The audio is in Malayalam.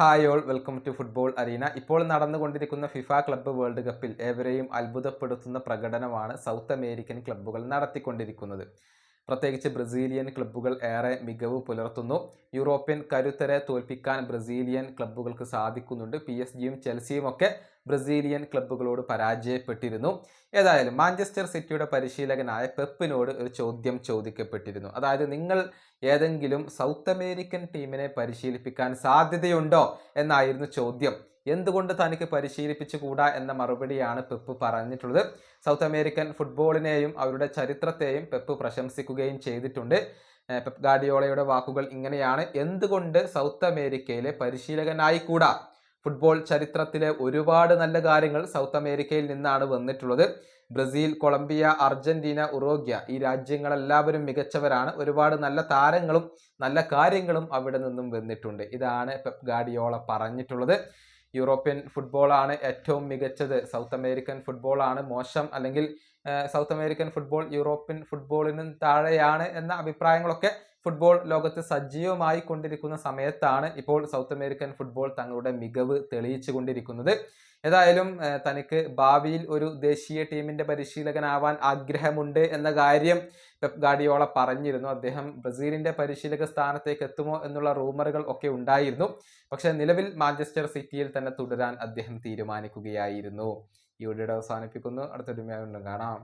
Hi all welcome to football arena. ഇപ്പോൾ നടന്നുകൊണ്ടിരിക്കുന്ന ഫിഫ ക്ലബ്ബ് വേൾഡ് കപ്പിൽ ഏവരെയും അത്ഭുതപ്പെടുത്തുന്ന പ്രകടനമാണ് സൗത്ത് അമേരിക്കൻ ക്ലബ്ബുകൾ നടത്തിക്കൊണ്ടിരിക്കുന്നത്. പ്രത്യേകിച്ച് ബ്രസീലിയൻ ക്ലബ്ബുകൾ ഏറെ മികവ് പുലർത്തുന്നു. യൂറോപ്യൻ കരുത്തരെ തോൽപ്പിക്കാൻ ബ്രസീലിയൻ ക്ലബ്ബുകൾക്ക് സാധിക്കുന്നുണ്ട്. പി എസ് ജിയും ചെൽസിയും ഒക്കെ ബ്രസീലിയൻ ക്ലബ്ബുകളോട് പരാജയപ്പെട്ടിരുന്നു. ഏതായാലും മാഞ്ചസ്റ്റർ സിറ്റിയുടെ പരിശീലകനായ പെപ്പിനോട് ഒരു ചോദ്യം ചോദിക്കപ്പെട്ടിരുന്നു. അതായത് നിങ്ങൾ ഏതെങ്കിലും സൗത്ത് അമേരിക്കൻ ടീമിനെ പരിശീലിപ്പിക്കാൻ സാധ്യതയുണ്ടോ? എന്നായിരുന്നു ചോദ്യം. എന്തുകൊണ്ട് തനിക്ക് പരിശീലിപ്പിച്ചുകൂടാ എന്ന മറുപടിയാണ് പെപ്പ് പറഞ്ഞിട്ടുള്ളത്. സൗത്ത് അമേരിക്കൻ ഫുട്ബോളിനെയും അവരുടെ ചരിത്രത്തെയും പെപ്പ് പ്രശംസിക്കുകയും ചെയ്തിട്ടുണ്ട്. പെപ് പെപ്പ് ഗാഡിയോളയുടെ വാക്കുകൾ ഇങ്ങനെയാണ്. എന്തുകൊണ്ട് സൗത്ത് അമേരിക്കയിലെ പരിശീലകനായി കൂടാ? ഫുട്ബോൾ ചരിത്രത്തിലെ ഒരുപാട് നല്ല കാര്യങ്ങൾ സൗത്ത് അമേരിക്കയിൽ നിന്നാണ് വന്നിട്ടുള്ളത്. ബ്രസീൽ കൊളംബിയ അർജന്റീന ഉറോഗ്യ ഈ രാജ്യങ്ങളെല്ലാവരും മികച്ചവരാണ്. ഒരുപാട് നല്ല താരങ്ങളും നല്ല കാര്യങ്ങളും അവിടെ നിന്നും വന്നിട്ടുണ്ട്. ഇതാണ് പെപ് ഗാഡിയോള പറഞ്ഞിട്ടുള്ളത്. യൂറോപ്യൻ ഫുട്ബോളാണ് ഏറ്റവും മികച്ചത്. സൗത്ത് അമേരിക്കൻ ഫുട്ബോളാണ് മോശം അല്ലെങ്കിൽ സൗത്ത് അമേരിക്കൻ ഫുട്ബോൾ യൂറോപ്യൻ ഫുട്ബോളിനും താഴെയാണ് എന്ന അഭിപ്രായങ്ങളൊക്കെ ഫുട്ബോൾ ലോകത്ത് സജീവമായി കൊണ്ടിരിക്കുന്ന സമയത്താണ് ഇപ്പോൾ സൗത്ത് അമേരിക്കൻ ഫുട്ബോൾ തങ്ങളുടെ മികവ് തെളിയിച്ചു കൊണ്ടിരിക്കുന്നത് ഏതായാലും തനിക്ക് ഭാവിയിൽ ഒരു ദേശീയ ടീമിന്റെ പരിശീലകനാവാൻ ആഗ്രഹമുണ്ട് എന്ന കാര്യം പെപ് ഗാഡിയോള പറഞ്ഞിരുന്നു. അദ്ദേഹം ബ്രസീലിന്റെ പരിശീലക സ്ഥാനത്തേക്ക് എത്തുമോ എന്നുള്ള റൂമറുകൾ ഒക്കെ ഉണ്ടായിരുന്നു. പക്ഷേ നിലവിൽ മാഞ്ചസ്റ്റർ സിറ്റിയിൽ തന്നെ തുടരാൻ അദ്ദേഹം തീരുമാനിക്കുകയായിരുന്നു. ഈ വീഡിയോ അവസാനിപ്പിക്കുന്നു. അടുത്തൊരു കാണാം.